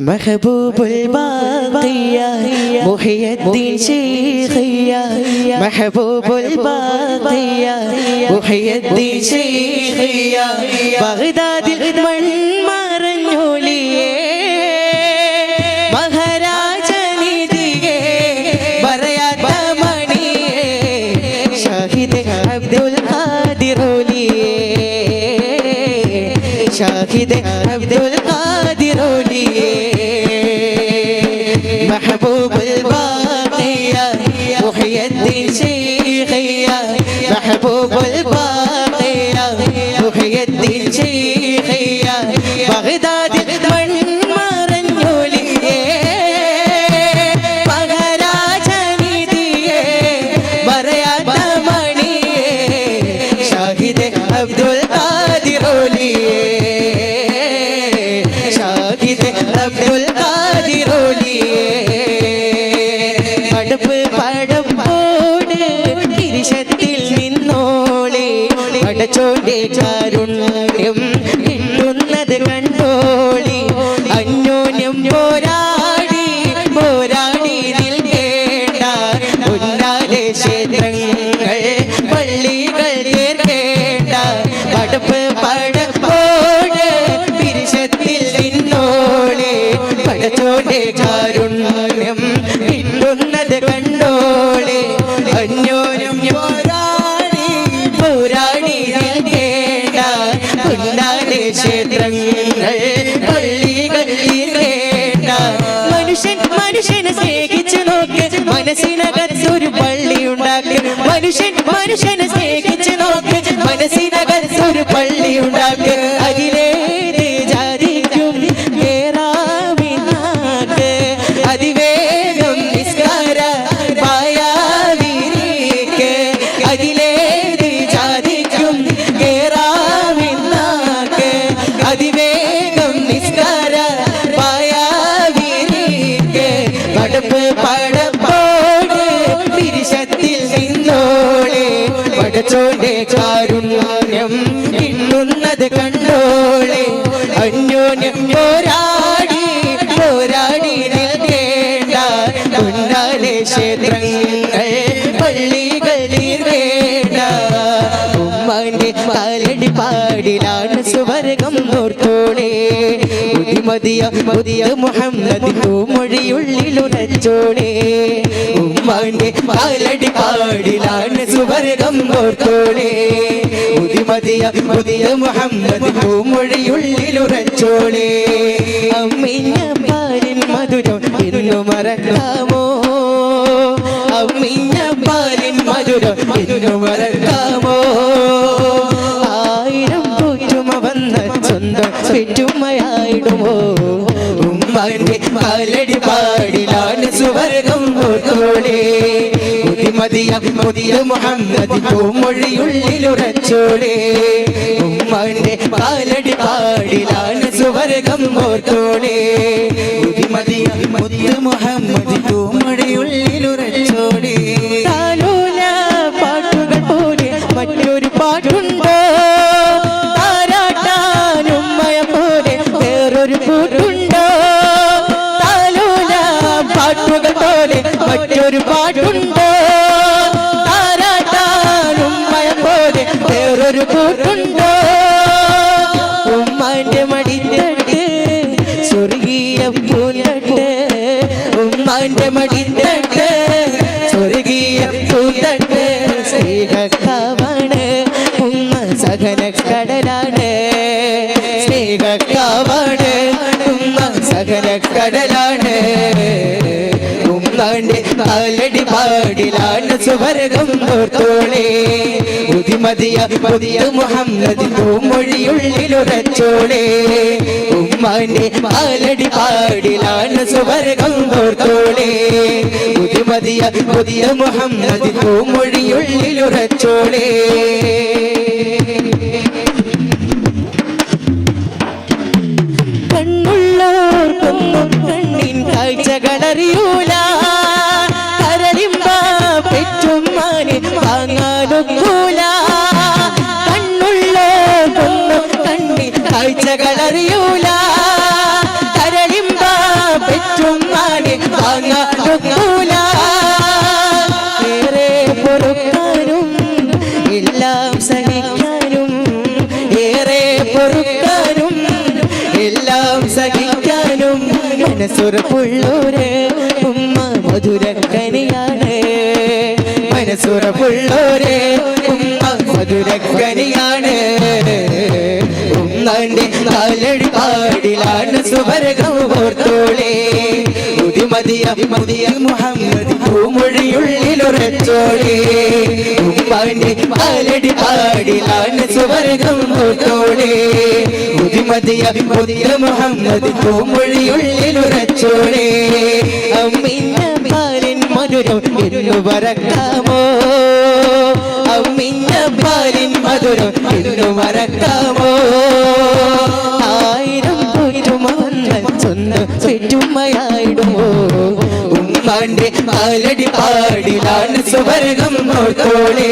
محبوب الباقية محي الدين شيخية. محبوب الباقية محي الدين شيخية. بغداد المنمر هولية مهراجني ديه بريات مني شاهد عبد القادر هولية شاهد عبد القادر বলবো പടച്ചോന്റെ കാരുണ്യം കിട്ടുന്നത് കണ്ടോളി അന്യോന്യം പോരാടി പോരാടി നിൽക്കേണ്ട. ഉന്നാലെ ക്ഷേത്രങ്ങൾ പള്ളികൾ തീർക്കേണ്ട. പടപ്പ് പടപ്പോട് പിരിശത്തിൽ നിന്നോളെ പടച്ചോന്റെ കാരുണ്യം കിട്ടുന്നത് കണ്ടോളെ അന്യോന്യം പോരാടി ക്ഷേത്രങ്ങൾ പള്ളികൾ തീർക്കേണ്ട മനുഷ്യൻ മനുഷ്യനെ സ്നേഹിച്ചു നോക്ക് മനസ്സിനകത്തൊരു പള്ളി ഉണ്ടാക്ക്. മനുഷ്യൻ മനുഷ്യനെ സ്നേഹിച്ചു പടപ്പ് പടപ്പോട് തിരിശത്തിൽ നിന്നോളെ. പടച്ചോന്റെ കാരുണ്യം കിണ്ണുന്നത് കണ്ടോളെ. അന്യോന്യം പോരാടി പോരാടി നിൽക്കേണ്ട. ഉന്നാലെ ക്ഷേത്രങ്ങൾ പള്ളികളിൽ വേണ്ട ഉമ്മാന്റെ കാലടി പാടിലാണ് സുവർഗം ഓർത്തോളെ ബുദ്ധിമതിയ മതിയ മുഹമ്മദ് മൊഴിയുള്ളിലുടച്ചോളേ ഉമ്മാന്റെ പാലടി പാടിലാണ് സുവർഗം ഓർത്തോളെ മതിയ മതിയ മുഹമ്മദ് മൊഴിയുള്ളിലുടച്ചോളേ അമ്മിഞ്ഞ പാലിൻ മധുരം എന്നു മറക്കാമോ? അമ്മിഞ്ഞ പാലിൻ മധുരം എന്നു മറക്കാമോ? സ്വന്തം പെറ്റുമയായിടുമോ ഉമ്മാന്റെ പാലടി പാടിലാണ് സുവർഗം ഓർത്തോളെ മതിയ പുതിയ മുഹമ്മദ് പൂമൊഴിയുള്ളിലുറച്ചോടെ ഉമ്മാന്റെ പാലടി പാടിലാണ് സുവർഗം ഓർത്തോളെ മതിയ പുതിയ മുഹമ്മദ് പൂമൊഴിയുള്ളിലുറച്ചോടെ താലോല മറ്റൊരു പാട്ടുണ്ടോ താരാട്ടാനുമ്മയ പോലെ വേറൊരു കൂട്ടുണ്ടോ? ഉമ്മാന്റെ മടിത്തട്ട് സ്വർഗീയ പൂന്തട്ട്. ഉമ്മാന്റെ മടിത്തട്ട് സ്വർഗീയ പൂന്തട്ട്. സ്നേഹക്കാവാണ് ഉമ്മ സഹന കടലാണ്. സ്നേഹക്കാവാണ് ഉമ്മ സഹന കടലാണ്. ഉമ്മാന്റെ കാലടി പാടിലാണ് സുവർഗം തോളേ ഉതിമതിയ പുതിയ മുഹമ്മദ് പൂമൊഴിയുള്ളിലുറച്ചോളെ ഉമ്മാന്റെ കാലടി പാടിലാണ് സുവർഗം തോളേ ഉതിമതിയ പുതിയ മുഹമ്മദ് പൂമൊഴിയുള്ളിലുറച്ചോളെ കണ്ണുള്ളോർക്കൊന്നും കണ്ണിൻ കാഴ്ചകളറിയൂല. ഞാനും മനസ്സുറപ്പുള്ളൂരെ ഉമ്മ മധുരക്കനിയാണ് മനസ്സുറപ്പുള്ളൂരെ ഉമ്മ മധുരക്കനിയാണ് ഉമ്മന്റെ കാലടി പാടിലാണ് സുവരകം ഓർത്തോളേ. മതിയ മതിയ മുഹമ്മദ് പൂമൊഴിയുള്ളിലുറച്ചോളേ ഉമ്മാന്റെ കാലടി കാടിലാണ് സുവർഗം ഓർത്തോളേ മതിയ മതിയ മുഹമ്മദ് പൂമൊഴിയുള്ളിലുറച്ചോളേ അമ്മിന്ന പാലിൻ മധുരം എന്നു വരക്കാമോ? അമ്മിന്ന പാലിൻ മധുരം എന്നു മറക്കാമോ ഉമ്മാന്റെ കാലടി പാടിലാണ് സുവർഗം നോത്തോളേ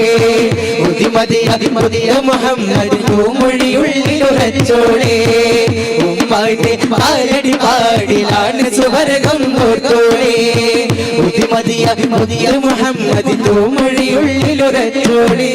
ഉതിമതിയ മുതിയ മുഹമ്മദ് പൂമൊഴിയുള്ളിലുറച്ചോളേ ഉമ്മാന്റെ പാലടി പാടിലാണ് സുവർഗം നോത്തോളേ ഉതിമതിയ മുതിയ മുഹമ്മദ് പൂമൊഴിയുള്ളിലുറച്ചോളേ